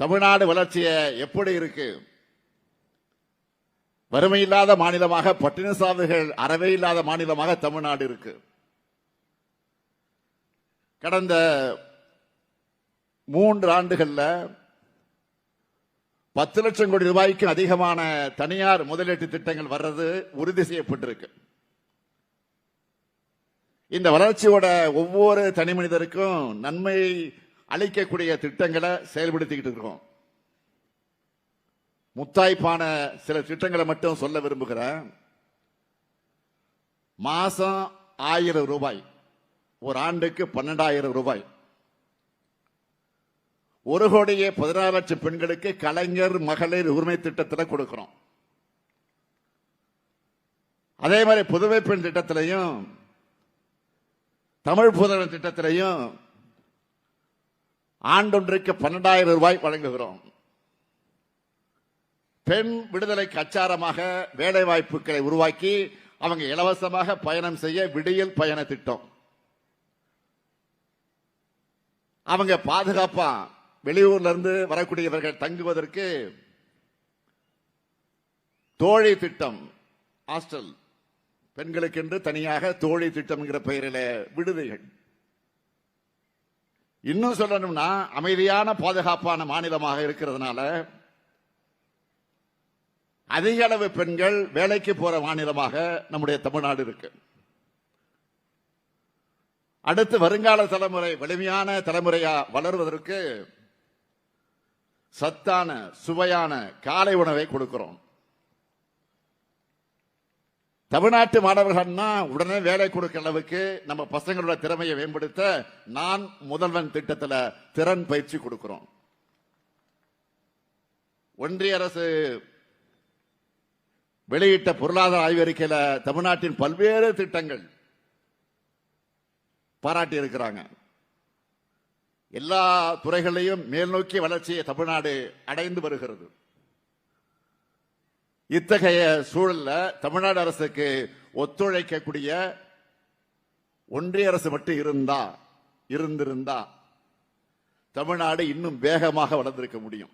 தமிழ்நாடு வளர்ச்சிய எப்படி இருக்கு? வறுமை இல்லாத மாநிலமாக பட்டின சாவுகள் அறவே இல்லாத மாநிலமாக தமிழ்நாடு இருக்கு. கடந்த மூன்று ஆண்டுகள்ல பத்து லட்சம் கோடி ரூபாய்க்கு அதிகமான தனியார் முதலீட்டு திட்டங்கள் வர்றது உறுதி செய்யப்பட்டிருக்கு. இந்த வளர்ச்சியோட ஒவ்வொரு தனி மனிதருக்கும் நன்மை அளிக்கக்கூடிய திட்டங்களை செயல்படுத்திக்கிட்டு இருக்கோம். முத்தாய்ப்பான சில திட்டங்களை மட்டும் சொல்ல விரும்புகிறேன். மாசம் ஆயிரம் ரூபாய். ஒரு ஆண்டுக்கு பன்னெண்டாயிரம் ரூபாய். ஒரு கோடியே பதினாறு லட்சம் பெண்களுக்கு கலைஞர் மகளிர் உரிமை திட்டத்தில் கொடுக்கிறோம். அதே மாதிரி புதுமை பெண் திட்டத்திலையும் தமிழ் புதன திட்டத்திலையும் ஆண்டொன்றுக்கு பன்னெண்டாயிரம் ரூபாய் வழங்குகிறோம். பெண் விடுதலை கச்சாரமாக வேலை வாய்ப்புகளை உருவாக்கி அவங்க இலவசமாக பயணம் செய்ய விடியல் பயண திட்டம். அவங்க பாதுகாப்பா வெளியூர்ல இருந்து வரக்கூடியவர்கள் தங்குவதற்கு தோழி திட்டம் ஹாஸ்டல். பெண்களுக்கென்று தனியாக தோழி திட்டம் என்கிற பெயரில் விடுதிகள். இன்னும் சொல்லணும்னா அமைதியான பாதுகாப்பான மாநிலமாக இருக்கிறதுனால அதிக அளவு பெண்கள் வேலைக்கு போற மாநிலமாக நம்முடைய தமிழ்நாடு இருக்கு. அடுத்து வருங்கால தலைமுறை வலிமையான தலைமுறையா வளர்வதற்கு சத்தான சுவையான காலை உணவை கொடுக்கிறோம். தமிழ்நாட்டு மாணவர்கள்னா உடனே வேலை கொடுக்கிற அளவுக்கு நம்ம பசங்களோட திறமையை மேம்படுத்த நான் முதல்வன் திட்டத்துல திறன் பயிற்சி கொடுக்கிறோம். ஒன்றிய அரசு வெளியிட்ட பொருளாதார ஆய்வறிக்கையில தமிழ்நாட்டின் பல்வேறு திட்டங்கள் பாராட்டி இருக்கிறாங்க. எல்லா துறைகளையும் மேல்நோக்கி வளர்ச்சியை தமிழ்நாடு அடைந்து வருகிறது. இத்தகைய சூழல்ல தமிழ்நாடு அரசுக்கு ஒத்துழைக்கக்கூடிய ஒன்றிய அரசு மட்டும் இருந்தா இருந்திருந்தா தமிழ்நாடு இன்னும் வேகமாக வளர்ந்திருக்க முடியும்.